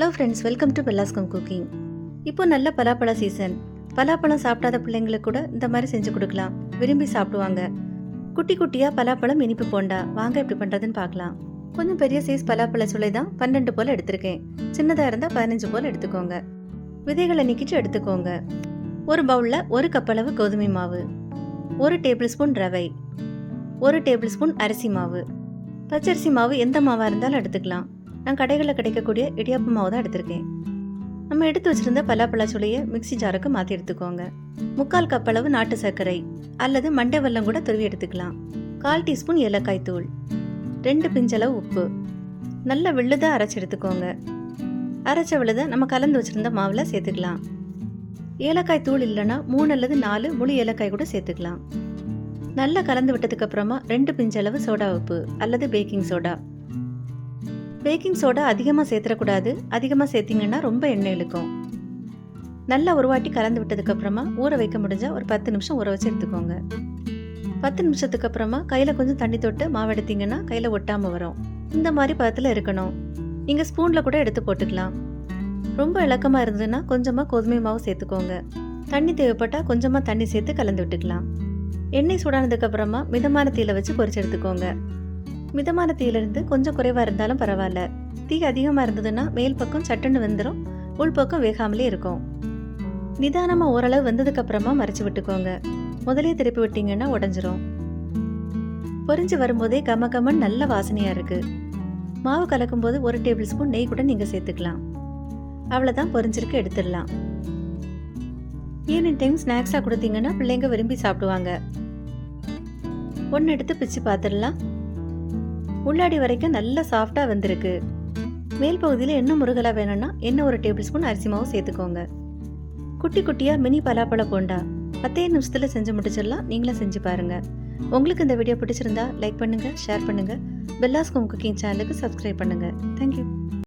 Hello friends welcome to Bellaskam cooking இப்போ நல்ல பலாப்பழ season பலாப்பழம் சாப்பிடாத பிள்ளைங்களுக்கு கூட இந்த மாதிரி செஞ்சு கொடுக்கலாம். விரும்பி சாப்பிடுவாங்க. குட்டி குட்டியாக பலாப்பழம் இனிப்பு போண்டா. வாங்க எப்படி பண்ணுறதுன்னு பார்க்கலாம். கொஞ்சம் பெரிய சைஸ் பலாப்பழ சுளை தான் பன்னெண்டு போல் எடுத்திருக்கேன். சின்னதாக இருந்தால் பதினஞ்சு போல் எடுத்துக்கோங்க. விதைகளை நீக்கிட்டு எடுத்துக்கோங்க. ஒரு பவுலில் ஒரு கப் அளவு கோதுமை மாவு. ஒரு டேபிள் ஸ்பூன் ரவை. ஒரு டேபிள் ஸ்பூன் அரிசி மாவு. பச்சரிசி மாவு எந்த மாவாக இருந்தாலும் எடுத்துக்கலாம். நான் கடைகளில் கிடைக்கக்கூடிய இடியாப்ப மாவு தான் எடுத்திருக்கேன். நம்ம எடுத்து வச்சிருந்த பலாப்பழ சுளையை மிக்ஸி ஜாருக்கு மாற்றி எடுத்துக்கோங்க. முக்கால் கப் அளவு நாட்டு சர்க்கரை அல்லது மண்டை வெல்லம் கூட துருவி எடுத்துக்கலாம். கால் டீஸ்பூன் ஏலக்காய் தூள். ரெண்டு பிஞ்சளவு உப்பு. நல்ல விழுதாக அரைச்சி எடுத்துக்கோங்க. அரைச்ச விழுதை நம்ம கலந்து வச்சிருந்த மாவில் சேர்த்துக்கலாம். ஏலக்காய் தூள் இல்லைன்னா மூணு அல்லது நாலு முழு ஏலக்காய் கூட சேர்த்துக்கலாம். நல்லா கலந்து விட்டதுக்கு அப்புறமா ரெண்டு பிஞ்சளவு சோடா உப்பு அல்லது பேக்கிங் சோடா. பேக்கிங் சோடா அதிகமாக சேர்த்துடக்கூடாது. அதிகமாக சேர்த்திங்கன்னா ரொம்ப எண்ணெய் இழுக்கும். நல்லா ஒரு வாட்டி கலந்து விட்டதுக்கப்புறமா ஊற வைக்க முடிஞ்சால் ஒரு பத்து நிமிஷம் ஊற வச்சு எடுத்துக்கோங்க. பத்து நிமிஷத்துக்கு அப்புறமா கையில் கொஞ்சம் தண்ணி தொட்டு மாவு எடுத்தீங்கன்னா கையில் ஒட்டாமல் வரும். இந்த மாதிரி பதத்தில் இருக்கணும். நீங்கள் ஸ்பூனில் கூட எடுத்து போட்டுக்கலாம். ரொம்ப இலக்கமாக இருந்ததுன்னா கொஞ்சமாக கோதுமை மாவு சேர்த்துக்கோங்க. தண்ணி தேவைப்பட்டால் கொஞ்சமாக தண்ணி சேர்த்து கலந்து விட்டுக்கலாம். எண்ணெய் சூடானதுக்கப்புறமா மிதமான தீயில வச்சு பொரிச்சு எடுத்துக்கோங்க. மிதமான தீயிலிருந்து கொஞ்சம் குறைவாக இருந்தாலும் பரவாயில்ல. தீ அதிகமாக இருந்ததுன்னா மேல் பக்கம் சட்டுன்னு வெந்துடும் உள் பக்கம் வேகாமலே இருக்கும். நிதானமாக ஓரளவு வெந்ததுக்கு அப்புறமா மறைச்சு விட்டுக்கோங்க. முதலே திருப்பி விட்டீங்கன்னா உடஞ்சிரும். பொரிஞ்சு வரும்போதே கம கமன் நல்ல வாசனையாக இருக்குது மாவு கலக்கும் போது ஒரு டேபிள் ஸ்பூன் நெய் கூட நீங்கள் சேர்த்துக்கலாம். அவ்வளோதான் பொரிஞ்சிருக்கு எடுத்துடலாம். ஈவினிங் டைம் ஸ்நாக்ஸாக கொடுத்தீங்கன்னா பிள்ளைங்க விரும்பி சாப்பிடுவாங்க. ஒன்று எடுத்து பிச்சு பார்த்துடலாம் உள்ளாடி வரைக்கும் நல்லா சாஃப்டாக வந்திருக்கு. மேல் பகுதியில் இன்னும் முருகலாக வேணும்னா என்ன ஒரு டேபிள் ஸ்பூன் அரிசி மாவு சேர்த்துக்கோங்க. குட்டி குட்டியாக மினி பலாப்பழ போண்டா. பத்தே நிமிஷத்தில் செஞ்சு முடிச்சிடலாம். நீங்களும் செஞ்சு பாருங்கள் உங்களுக்கு இந்த வீடியோ பிடிச்சிருந்தா லைக் பண்ணுங்கள் ஷேர் பண்ணுங்கள் பெல்லாஸ்கோம் குக்கிங் சேனலுக்கு சப்ஸ்கிரைப் பண்ணுங்கள் தேங்க்யூ